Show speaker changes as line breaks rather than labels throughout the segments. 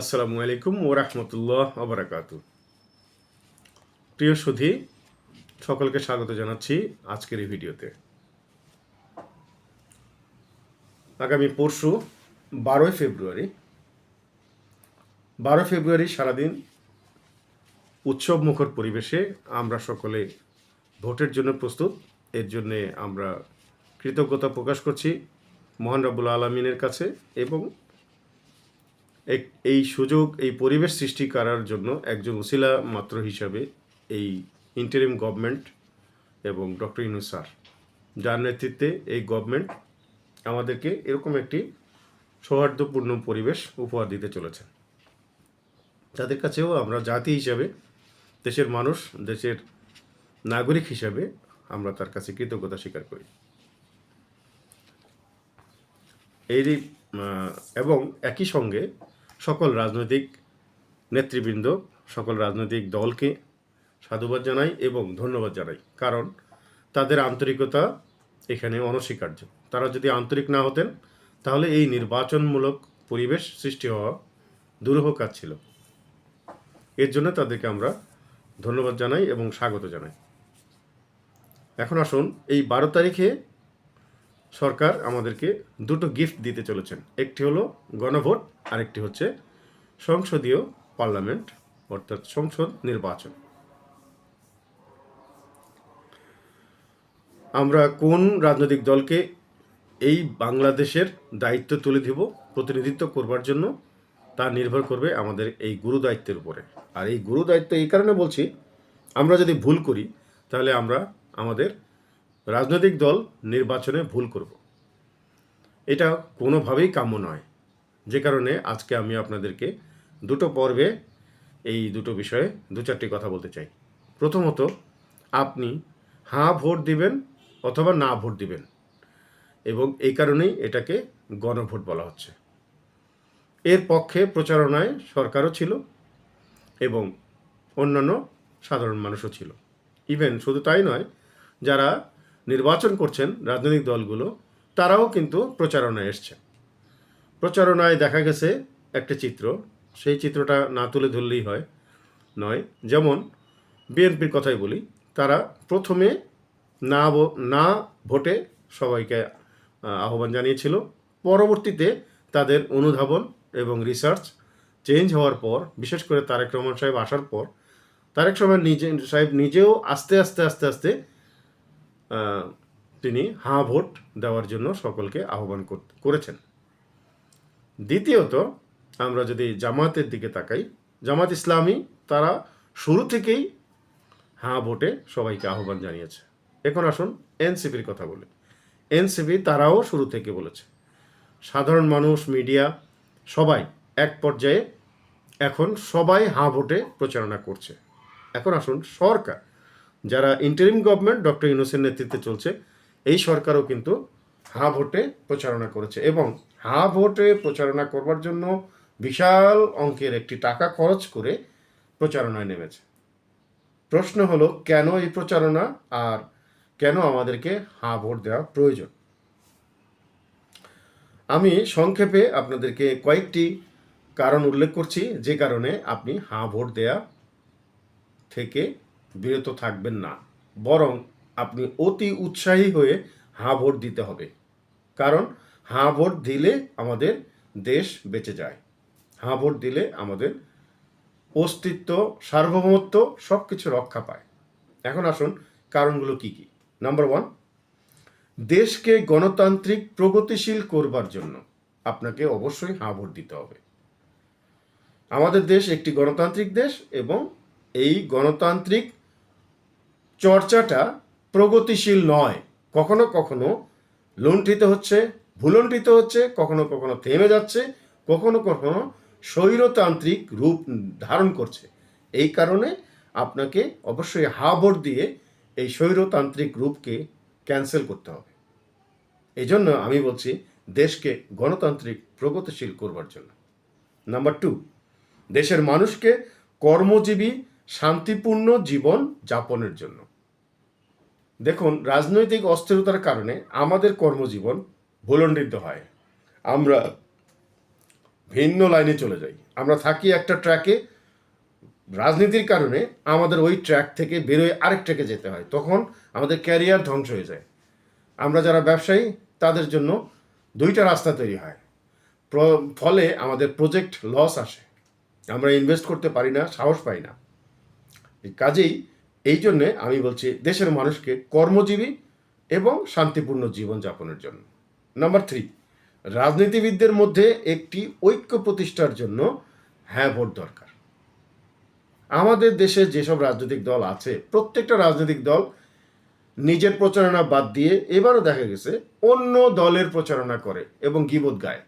আসসালামু আলাইকুম ও রহমতুল্লাহ আবরাকাত প্রিয় সুধী, সকলকে স্বাগত জানাচ্ছি আজকের এই ভিডিওতে। আগামী পরশু বারোই ফেব্রুয়ারি বারো ফেব্রুয়ারি সারাদিন উৎসব মুখর পরিবেশে আমরা সকলে ভোটের জন্য প্রস্তুত। এর জন্যে আমরা কৃতজ্ঞতা প্রকাশ করছি মহান রব্বুল আলমিনের কাছে এবং এই সুযোগ, এই পরিবেশ সৃষ্টি করার জন্য একজন উসিলা মাত্র হিসাবে এই ইন্টারিম গভর্নমেন্ট এবং ডক্টর ইনু স্যার, যার নেতৃত্বে এই গভর্নমেন্ট আমাদেরকে এরকম একটি সৌহার্দ্যপূর্ণ পরিবেশ উপহার দিতে চলেছেন। তাদের কাছেও আমরা জাতি হিসাবে, দেশের মানুষ, দেশের নাগরিক হিসাবে আমরা তার কাছে কৃতজ্ঞতা স্বীকার করি। এই এবং একই সঙ্গে সকল রাজনৈতিক নেতৃবৃন্দ, সকল রাজনৈতিক দলকে সাধুবাদ জানাই এবং ধন্যবাদ জানাই। কারণ তাদের আন্তরিকতা এখানে অনস্বীকার্য। তারা যদি আন্তরিক না হতেন, তাহলে এই নির্বাচনমূলক পরিবেশ সৃষ্টি হওয়া দুরূহ কাজ ছিল। এর জন্য তাদেরকে আমরা ধন্যবাদ জানাই এবং স্বাগত জানাই। এখন আসুন, এই বারো তারিখে সরকার আমাদেরকে দুটো গিফট দিতে চলেছেন। একটি হলো গণভোট, আরেকটি হচ্ছে সংসদীয় পার্লামেন্ট, অর্থাৎ সংসদ নির্বাচন। আমরা কোন রাজনৈতিক দলকে এই বাংলাদেশের দায়িত্ব তুলে দিব, প্রতিনিধিত্ব করবার জন্য, তা নির্ভর করবে আমাদের এই গুরু দায়িত্বের উপরে। আর এই গুরু দায়িত্ব এই কারণে বলছি, আমরা যদি ভুল করি, তাহলে আমরা আমাদের রাজনৈতিক দল নির্বাচনে ভুল করব। এটা কোনোভাবেই কাম্য নয়। যে কারণে আজকে আমি আপনাদেরকে দুটো পর্বে এই দুটো বিষয়ে দু চারটি কথা বলতে চাই। প্রথমত, আপনি হাঁ ভোট দিবেন অথবা না ভোট দিবেন এবং এই কারণেই এটাকে গণভোট বলা হচ্ছে। এর পক্ষে প্রচারণায় সরকারও ছিল এবং অন্যান্য সাধারণ মানুষও ছিল। ইভেন শুধু তাই নয়, যারা নির্বাচন করছেন রাজনৈতিক দলগুলো, তারাও কিন্তু প্রচারণায় এসছে। প্রচারণায় দেখা গেছে একটা চিত্র, সেই চিত্রটা না তুলে ধরলেই হয়, নয়। যেমন বিএনপির কথাই বলি, তারা প্রথমে না না ভোটে সবাইকে আহ্বান জানিয়েছিল। পরবর্তীতে তাদের অনুধাবন এবং রিসার্চ চেঞ্জ হওয়ার পর, বিশেষ করে তারেক রহমান সাহেব আসার পর, তারেক রহমান নিজে, সাহেব নিজেও আস্তে আস্তে আস্তে আস্তে তিনি হাঁ ভোট দেওয়ার জন্য সকলকে আহ্বান করেছেন। দ্বিতীয়ত, আমরা যদি জামাতের দিকে তাকাই জামাত ইসলামী তারা শুরু থেকেই হাঁ ভোটে সবাইকে আহ্বান জানিয়েছে। এখন আসুন এনসিপির কথা বলি। এনসিপি তারাও শুরু থেকে বলেছে, সাধারণ মানুষ, মিডিয়া, সবাই এক পর্যায়ে এখন সবাই হাঁ ভোটে প্রচারণা করছে। এখন আসুন সরকার যারা ইন্টারিম গভর্নমেন্ট ডক্টর ইউনুসের নেতৃত্বে চলছে, এই সরকারও কিন্তু হাঁ ভোটে প্রচারণা করেছে এবং হাঁ ভোটে প্রচারণা করবার জন্য বিশাল অঙ্কের একটি টাকা খরচ করে প্রচারণায় নেমেছে। প্রশ্ন হলো, কেন এই প্রচারণা আর কেন আমাদেরকে হাঁ ভোট দেওয়া প্রয়োজন? আমি সংক্ষেপে আপনাদেরকে কয়েকটি কারণ উল্লেখ করছি, যে কারণে আপনি হাঁ ভোট দেয়া থেকে বিরত থাকবেন না। বরং আপনি অতি উৎসাহী হয়ে হাঁ ভোট দিতে হবে। কারণ হাঁ ভোট দিলে আমাদের দেশ বেঁচে যায়। হাঁ ভোট দিলে আমাদের অস্তিত্ব, সার্বভৌমত্ব সব কিছু রক্ষা পায়। এখন আসুন কারণগুলো কি কি। নাম্বার ওয়ান, দেশকে গণতান্ত্রিক প্রগতিশীল করবার জন্য আপনাকে অবশ্যই হাঁ ভোট দিতে হবে। আমাদের দেশ একটি গণতান্ত্রিক দেশ এবং এই গণতান্ত্রিক চর্চাটা প্রগতিশীল নয়। কখনো কখনো লুণ্ঠিত হচ্ছে, ভুলণ্ঠিত হচ্ছে, কখনো কখনো থেমে যাচ্ছে, কখনো কখনো স্বৈরতান্ত্রিক রূপ ধারণ করছে। এই কারণে আপনাকে অবশ্যই হা ভোট দিয়ে এই স্বৈরতান্ত্রিক রূপকে ক্যান্সেল করতে হবে। এই জন্য আমি বলছি, দেশকে গণতান্ত্রিক প্রগতিশীল করবার জন্য। নাম্বার টু, দেশের মানুষকে কর্মজীবী, শান্তিপূর্ণ জীবন যাপনের জন্য। দেখুন, রাজনৈতিক অস্থিরতার কারণে আমাদের কর্মজীবন ভুলণ্ডিত হয়। আমরা ভিন্ন লাইনে চলে যাই। আমরা থাকি একটা ট্র্যাকে। রাজনীতির কারণে আমাদের ওই ট্র্যাক থেকে বেরোয় আরেক ট্র্যাকে যেতে হয়। তখন আমাদের ক্যারিয়ার ধ্বংস হয়ে যায়। আমরা যারা ব্যবসায়ী, তাদের জন্য দুইটা রাস্তা তৈরি হয়। ফলে আমাদের প্রজেক্ট লস আসে। আমরা ইনভেস্ট করতে পারি না, সাহস পাই না। কাজেই এই জন্যে আমি বলছি দেশের মানুষকে কর্মজীবী এবং শান্তিপূর্ণ জীবনযাপনের জন্য। নাম্বার থ্রি রাজনীতিবিদদের মধ্যে একটি ঐক্য প্রতিষ্ঠার জন্য হ্যাঁ ভোট দরকার। আমাদের দেশে যেসব রাজনৈতিক দল আছে, প্রত্যেকটা রাজনৈতিক দল নিজের প্রচারণা বাদ দিয়ে এবারও দেখা গেছে অন্য দলের প্রচারণা করে এবং গিবোধ গায়।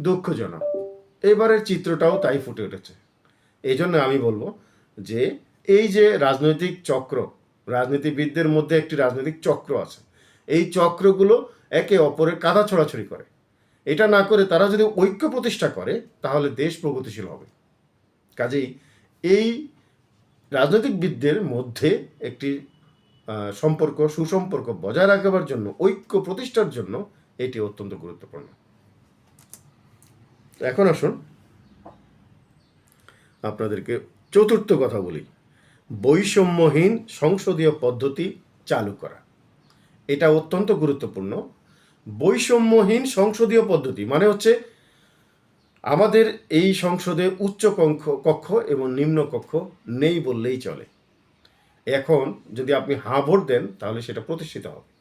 দুঃখজনক। এবারের চিত্রটাও তাই ফুটে উঠেছে। এই জন্য আমি বলব যে এই যে রাজনৈতিক চক্র, রাজনীতিবিদদের মধ্যে একটি রাজনৈতিক চক্র আছে, এই চক্রগুলো একে অপরের কাদা ছড়াছড়ি করে। এটা না করে তারা যদি ঐক্য প্রতিষ্ঠা করে, তাহলে দেশ প্রগতিশীল হবে। কাজেই এই রাজনৈতিকবিদদের মধ্যে একটি সম্পর্ক, সুসম্পর্ক বজায় রাখবার জন্য, ঐক্য প্রতিষ্ঠার জন্য এটি অত্যন্ত গুরুত্বপূর্ণ। এখন আসুন আপনাদেরকে চতুর্থ কথা বলি। বৈষম্যহীন সংসদীয় পদ্ধতি চালু করা। এটা অত্যন্ত গুরুত্বপূর্ণ। বৈষম্যহীন সংসদীয় পদ্ধতি মানে হচ্ছে আমাদের এই সংসদে উচ্চ কক্ষ কক্ষ এবং নিম্ন কক্ষ নেই বললেই চলে। এখন যদি আপনি হাঁ ভোট দেন, তাহলে সেটা প্রতিষ্ঠিত হবে।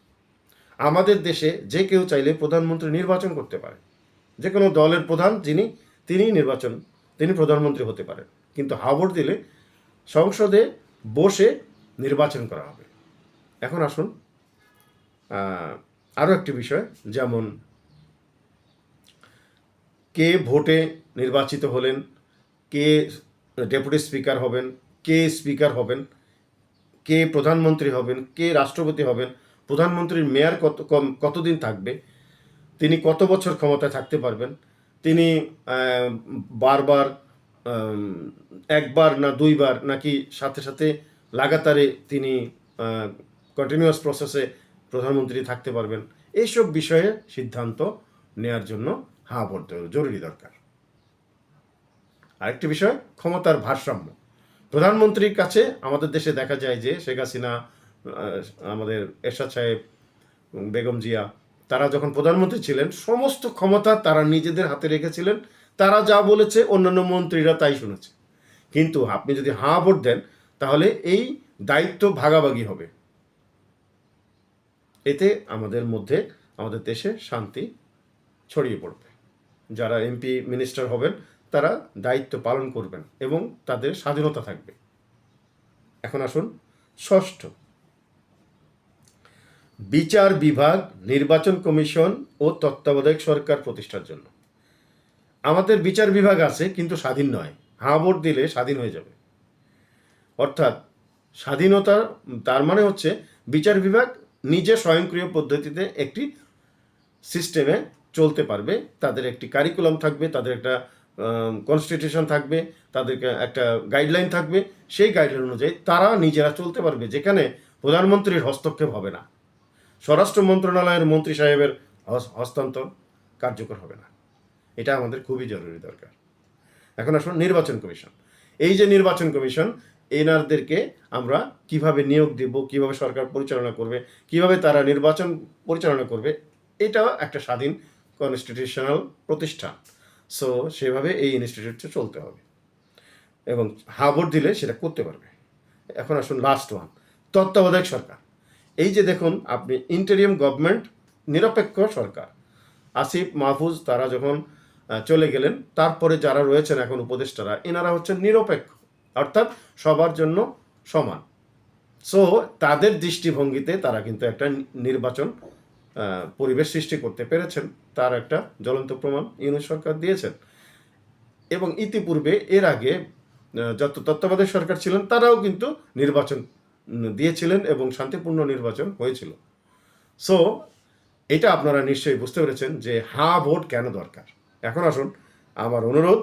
আমাদের দেশে যে কেউ চাইলে প্রধানমন্ত্রী নির্বাচন করতে পারে। যে কোনো দলের প্রধান, যিনি তিনি নির্বাচন, তিনি প্রধানমন্ত্রী হতে পারেন। কিন্তু হাঁ ভোট দিলে সংসদে বসে নির্বাচন করা হবে। এখন আসুন আরও একটি বিষয়, যেমন কে ভোটে নির্বাচিত হলেন, কে ডেপুটি স্পিকার হবেন, কে স্পিকার হবেন, কে প্রধানমন্ত্রী হবেন, কে রাষ্ট্রপতি হবেন, প্রধানমন্ত্রীর মেয়ার কত কম, কতদিন থাকবে, তিনি কত বছর ক্ষমতায় থাকতে পারবেন, তিনি বারবার একবার না দুইবার নাকি সাথে সাথে লাগাতারে তিনি কন্টিনিউয়াস প্রসেসে প্রধানমন্ত্রী থাকতে পারবেন। এইসব বিষয়ে সিদ্ধান্ত নেয়ার জন্য হা দেওয়া জরুরি দরকার। আরেকটি বিষয়, ক্ষমতার ভারসাম্য। প্রধানমন্ত্রীর কাছে আমাদের দেশে দেখা যায় যে শেখ হাসিনা আমাদের এরশাদ সাহেব, বেগম জিয়া, তারা যখন প্রধানমন্ত্রী ছিলেন, সমস্ত ক্ষমতা তারা নিজেদের হাতে রেখেছিলেন। তারা যা বলেছে, অন্যান্য মন্ত্রীরা তাই শুনেছে। কিন্তু আপনি যদি হাঁ ভোট দেন, তাহলে এই দায়িত্ব ভাগাভাগি হবে। এতে আমাদের মধ্যে, আমাদের দেশে শান্তি ছড়িয়ে পড়বে। যারা এমপি মিনিস্টার হবেন, তারা দায়িত্ব পালন করবেন এবং তাদের স্বাধীনতা থাকবে। এখন আসুন ষষ্ঠ। বিচার বিভাগ, নির্বাচন কমিশন ও তত্ত্বাবধায়ক সরকার প্রতিষ্ঠার জন্য। আমাদের বিচার বিভাগ আছে, কিন্তু স্বাধীন নয়। হাঁ ভোট দিলে স্বাধীন হয়ে যাবে। অর্থাৎ স্বাধীনতা, তার মানে হচ্ছে বিচার বিভাগ নিজে স্বয়ংক্রিয় পদ্ধতিতে একটি সিস্টেমে চলতে পারবে। তাদের একটি কারিকুলাম থাকবে, তাদের একটা কনস্টিটিউশন থাকবে, তাদেরকে একটা গাইডলাইন থাকবে। সেই গাইডলাইন অনুযায়ী তারা নিজেরা চলতে পারবে, যেখানে প্রধানমন্ত্রীর হস্তক্ষেপ হবে না। স্বরাষ্ট্র মন্ত্রণালয়ের মন্ত্রী সাহেবের হস্তান্তর কার্যকর হবে না। এটা আমাদের খুবই জরুরি দরকার। এখন আসুন নির্বাচন কমিশন। এই যে নির্বাচন কমিশন, এনারদেরকে আমরা কীভাবে নিয়োগ দিব, কীভাবে সরকার পরিচালনা করবে, কীভাবে তারা নির্বাচন পরিচালনা করবে, এটাও একটা স্বাধীন কনস্টিটিউশনাল প্রতিষ্ঠান। সো সেভাবে এই ইনস্টিটিউটটা চলতে হবে। এবং হা ভোট দিলে সেটা করতে পারবে। এখন আসুন লাস্ট ওয়ান তত্ত্বাবধায়ক সরকার। এই যে দেখুন, আপনি ইন্টেরিয়াম গভর্নমেন্ট নিরপেক্ষ সরকার। আসিফ, মাহফুজ, তারা যখন চলে গেলেন। তারপরে যারা রয়েছেন এখন উপদেষ্টারা, এনারা হচ্ছেন নিরপেক্ষ, অর্থাৎ সবার জন্য সমান। সো তাদের দৃষ্টিভঙ্গিতে তারা কিন্তু একটা নির্বাচন পরিবেশ সৃষ্টি করতে পেরেছেন। তার একটা জ্বলন্ত প্রমাণ ইউনিট সরকার দিয়েছেন। এবং ইতিপূর্বে, এর আগে যত তত্ত্বাবধায়ক সরকার ছিলেন, তারাও কিন্তু নির্বাচন দিয়েছিলেন এবং শান্তিপূর্ণ নির্বাচন হয়েছিল। সো এটা আপনারা নিশ্চয়ই বুঝতে পেরেছেন যে হা ভোট কেন দরকার? এখন আসুন আমার অনুরোধ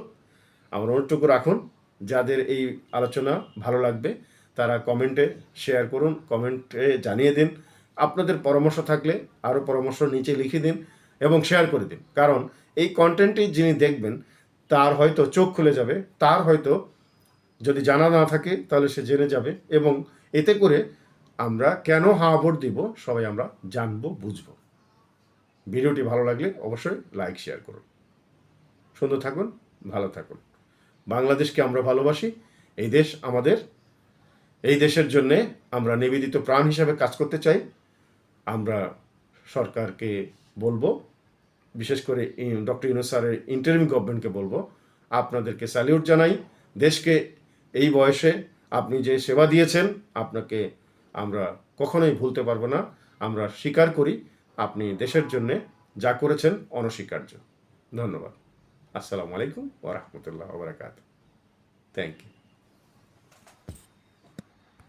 আমার অনুরোধটুকু রাখুন, যাদের এই আলোচনা ভালো লাগবে, তারা কমেন্টে শেয়ার করুন কমেন্টে জানিয়ে দিন। আপনাদের পরামর্শ থাকলে আরও পরামর্শ নিচে লিখে দিন এবং শেয়ার করে দিন। কারণ এই কন্টেন্টটি যিনি দেখবেন, তার হয়তো চোখ খুলে যাবে, তার হয়তো যদি জানা না থাকে, তাহলে সে জেনে যাবে এবং এতে করে আমরা কেন হা ভোট দিব, সবাই আমরা জানব, বুঝব। ভিডিওটি ভালো লাগলে অবশ্যই লাইক শেয়ার করুন। সুন্দর থাকুন, ভালো থাকুন। বাংলাদেশকে আমরা ভালোবাসি, এই দেশ আমাদের। এই দেশের জন্যে আমরা নিবেদিত প্রাণ হিসাবে কাজ করতে চাই। আমরা সরকারকে বলব, বিশেষ করে ডক্টর ইউনুস স্যারের ইন্টারিম গভর্নমেন্টকে বলব, আপনাদেরকে স্যালিউট জানাই। দেশকে এই বয়সে আপনি যে সেবা দিয়েছেন, আপনাকে আমরা কখনোই ভুলতে পারব না। আমরা স্বীকার করি, আপনি দেশের জন্যে যা করেছেন অনস্বীকার্য। ধন্যবাদ। আসসালামু আলাইকুম ওরহমতুল্লাহ ওবরাকাত থ্যাংক ইউ